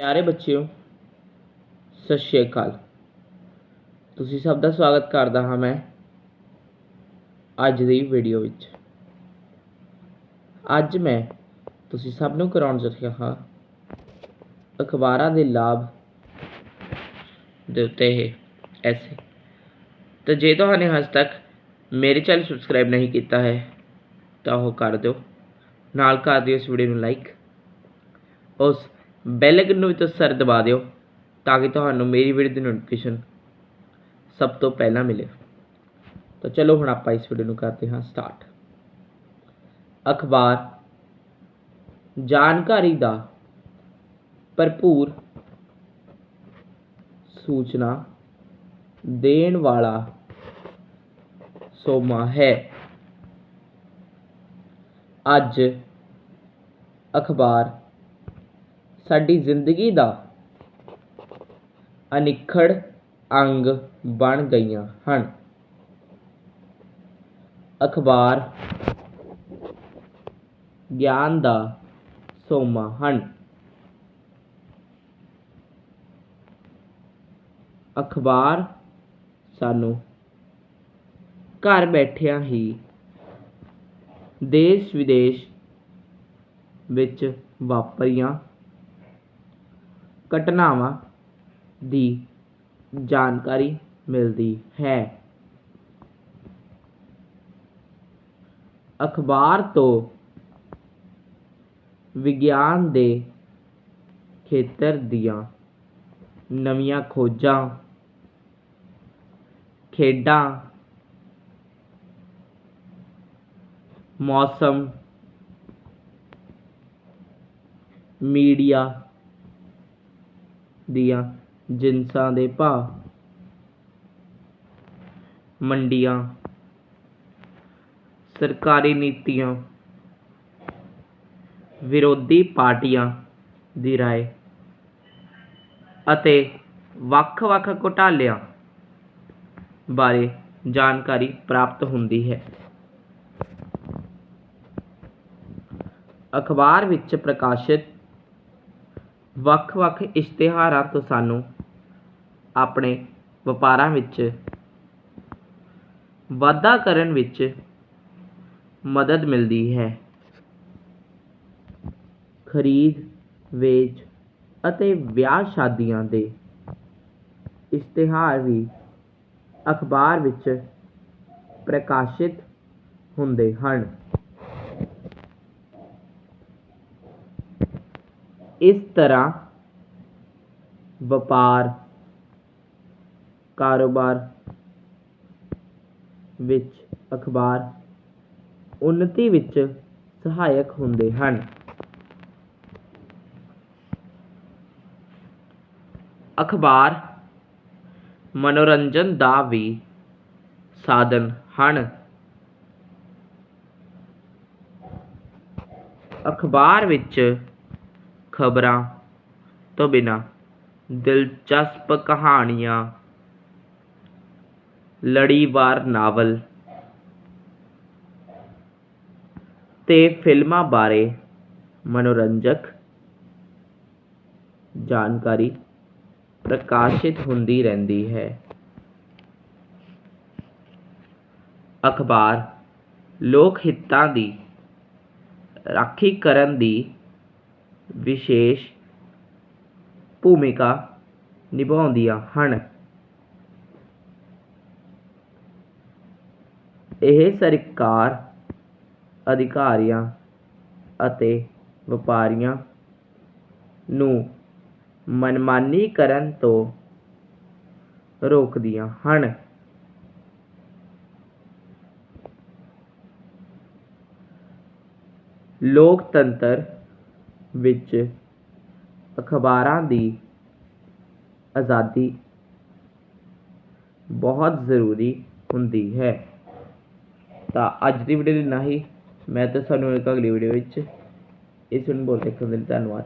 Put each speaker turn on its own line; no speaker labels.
ਪਿਆਰੇ ਬੱਚਿਓ, ਸਤਿ ਸ਼੍ਰੀ ਅਕਾਲ। ਤੁਸੀਂ ਸਭ ਦਾ ਸਵਾਗਤ ਕਰਦਾ ਹਾਂ ਮੈਂ ਅੱਜ ਦੀ ਵੀਡੀਓ ਵਿੱਚ। ਅੱਜ ਮੈਂ ਤੁਸੀਂ ਸਭ ਨੂੰ ਕਰਾਉਣ ਜਾ ਰਿਹਾ ਹਾਂ ਅਖਬਾਰਾਂ ਦੇ ਲਾਭ ਦੇ ਉੱਤੇ ਇਹ ਐਸੇ। ਤਾਂ ਜੇ ਤੁਹਾਨੇ ਹਜੇ ਤੱਕ ਮੇਰੇ ਚੈਨਲ ਸਬਸਕ੍ਰਾਈਬ ਨਹੀਂ ਕੀਤਾ ਹੈ, ਤਾਂ ਉਹ ਕਰ ਦਿਓ। ਨਾਲ ਕਰ ਦਿਓ ਇਸ ਵੀਡੀਓ ਨੂੰ ਲਾਈਕ ਉਸ ਬੈਲ ਆਈਕਨ ਨੂੰ ਵੀ ਤੁਸੀਂ ਸਰ ਦਬਾ ਦਿਓ ਤਾਂ ਕਿ ਤੁਹਾਨੂੰ ਮੇਰੀ ਵੀਡੀਓ ਦੀ ਨੋਟੀਫਿਕੇਸ਼ਨ ਸਭ ਤੋਂ ਪਹਿਲਾਂ ਮਿਲੇ। ਤਾਂ ਚਲੋ ਹੁਣ ਆਪਾਂ ਇਸ ਵੀਡੀਓ ਨੂੰ ਕਰਦੇ ਹਾਂ ਸਟਾਰਟ ਅਖਬਾਰ ਜਾਣਕਾਰੀ ਦਾ ਭਰਪੂਰ ਸੂਚਨਾ ਦੇਣ ਵਾਲਾ ਸੋਮਾ ਹੈ। ਅੱਜ ਅਖਬਾਰ ਸਾਡੀ ਜ਼ਿੰਦਗੀ ਦਾ ਅਨਿੱਖੜ ਅੰਗ ਬਣ ਗਈਆਂ ਹਨ। ਅਖਬਾਰ ਗਿਆਨ ਦਾ ਸੋਮਾ ਹਨ। ਅਖਬਾਰ ਸਾਨੂੰ ਘਰ ਬੈਠਿਆਂ ਹੀ ਦੇਸ਼ ਵਿਦੇਸ਼ ਵਿੱਚ ਵਾਪਰੀਆਂ ਘਟਨਾਵਾਂ ਦੀ ਜਾਣਕਾਰੀ ਮਿਲਦੀ ਹੈ। ਅਖਬਾਰ ਤੋਂ ਵਿਗਿਆਨ ਦੇ ਖੇਤਰ ਦੀਆਂ ਨਵੀਆਂ ਖੋਜਾਂ, ਖੇਡਾਂ, ਮੌਸਮ, ਮੀਡੀਆ ਦੀਆਂ ਜਿਨਸਾਂ ਦੇ ਭਾਅ। ਮੰਡੀਆਂ। ਸਰਕਾਰੀ ਨੀਤੀਆਂ। ਵਿਰੋਧੀ ਪਾਰਟੀਆਂ ਦੀ ਰਾਏ। ਅਤੇ ਵੱਖ-ਵੱਖ ਘੁਟਾਲਿਆਂ ਬਾਰੇ ਜਾਣਕਾਰੀ ਪ੍ਰਾਪਤ ਹੁੰਦੀ ਹੈ। ਅਖਬਾਰ ਵਿੱਚ ਪ੍ਰਕਾਸ਼ਿਤ ਵੱਖ-ਵੱਖ ਇਸ਼ਤਿਹਾਰਾਂ ਤੋਂ ਸਾਨੂੰ ਆਪਣੇ ਵਪਾਰਾਂ ਵਿੱਚ ਵਾਧਾ ਕਰਨ ਵਿੱਚ ਮਦਦ ਮਿਲਦੀ ਹੈ। ਖਰੀਦ, ਵੇਚ ਅਤੇ ਵਿਆਹ ਸ਼ਾਦੀਆਂ ਦੇ ਇਸ਼ਤਿਹਾਰ ਵੀ ਅਖਬਾਰ ਵਿੱਚ ਪ੍ਰਕਾਸ਼ਿਤ ਹੁੰਦੇ ਹਨ। ਇਸ ਤਰ੍ਹਾਂ ਵਪਾਰ, ਕਾਰੋਬਾਰ ਵਿੱਚ ਅਖਬਾਰ ਉੱਨਤੀ ਵਿੱਚ ਸਹਾਇਕ ਹੁੰਦੇ ਹਨ। ਅਖਬਾਰ ਮਨੋਰੰਜਨ ਦਾ ਵੀ ਸਾਧਨ ਹਨ। ਅਖਬਾਰ ਵਿੱਚ ਖਬਰਾਂ ਤੋਂ ਬਿਨਾਂ ਦਿਲਚਸਪ ਕਹਾਣੀਆਂ, ਲੜੀਵਾਰ ਨਾਵਲ ਤੇ ਫਿਲਮਾਂ ਬਾਰੇ ਮਨੋਰੰਜਕ ਜਾਣਕਾਰੀ ਪ੍ਰਕਾਸ਼ਿਤ ਹੁੰਦੀ ਰਹਿੰਦੀ ਹੈ। ਅਖਬਾਰ ਲੋਕ ਹਿੱਤਾਂ ਦੀ ਰਾਖੀ ਕਰਨ ਦੀ ਵਿਸ਼ੇਸ਼ ਭੂਮਿਕਾ ਨਿਭਾਉਂਦੀਆਂ ਹਨ। ਇਹ ਸਰਕਾਰ ਅਧਿਕਾਰੀਆਂ ਅਤੇ ਵਪਾਰੀਆਂ ਨੂੰ ਮਨਮਾਨੀ ਕਰਨ ਤੋਂ ਰੋਕਦੀਆਂ ਹਨ। ਲੋਕਤੰਤਰ ਵਿੱਚ ਅਖਬਾਰਾਂ ਦੀ ਆਜ਼ਾਦੀ ਬਹੁਤ ਜ਼ਰੂਰੀ ਹੁੰਦੀ ਹੈ। ਤਾਂ ਅੱਜ ਦੀ ਵੀਡੀਓ ਲਈ ਇੰਨਾ ਹੀ। ਮੈਂ ਤਾਂ ਤੁਹਾਨੂੰ ਇੱਕ ਅਗਲੀ ਵੀਡੀਓ ਵਿੱਚ ਇਸ ਨੂੰ ਬਹੁਤ ਦੇਖਣ ਦੇ ਲਈ ਧੰਨਵਾਦ।